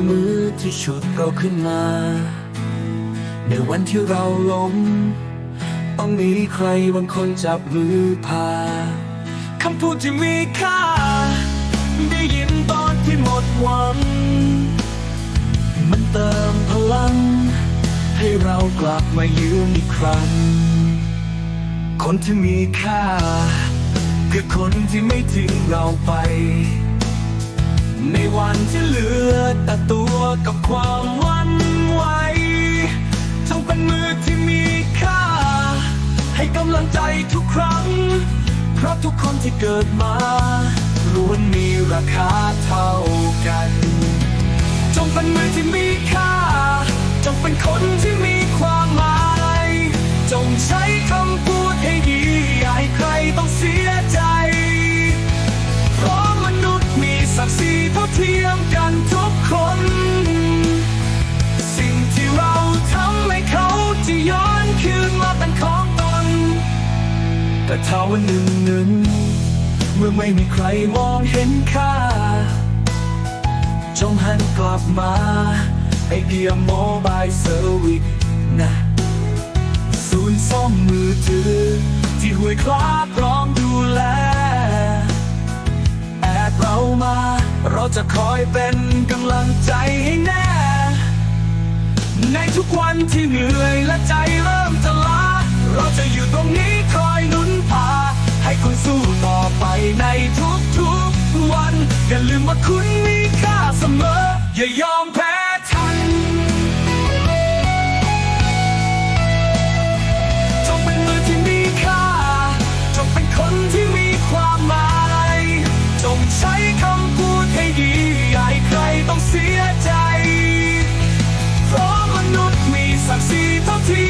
ยมือที่ฉุดเราขึ้นมา ในวันที่เราล้ม ต้องมีใครบางคนจับมือพาคำพูดที่มีค่า ได้ยินตอนที่หมดหวัง มันเติมพลัง ให้เรากลับมายืนอีกครั้ง คนที่มีค่า คือคนที่ไม่ทิ้งเราไป ในวันที่เหลือ อกับความวันไหวจงเป็นมือที่มีค่า ให้กำลังใจทุกครั้ง เพราะทุกคนที่เกิดมาล้วนมีราคาเท่ากัน จงเป็นมือที่มีค่า จงเป็นคนที่มี แต่ถ้าวันหนึ่งหนึ่งเมื่อไม่มีใครมองเห็นค่า จงหันกลับมาไอเดียโมบายเซอร์วิสนะศูนย์ซ่อมมือถือ ที่ห้วยคลาพร้อมดูแล แอดเรามา เราจะคอยเป็นกำลังใจให้แน่ ในทุกวันที่เหนื่อยและใจเริ่มจะล้า เราจะอยู่ตรงนี้คอยหนุน ออย่ายอมแพ้ทันจงเป็นมือที่มีค่า จงเป็นคนที่มีความหมาย จงใช้คำพูดให้ดี อย่าให้ใครต้องเสียใจ เพราะมนุษย์มีศักดิ์ศรีเท่าเทียม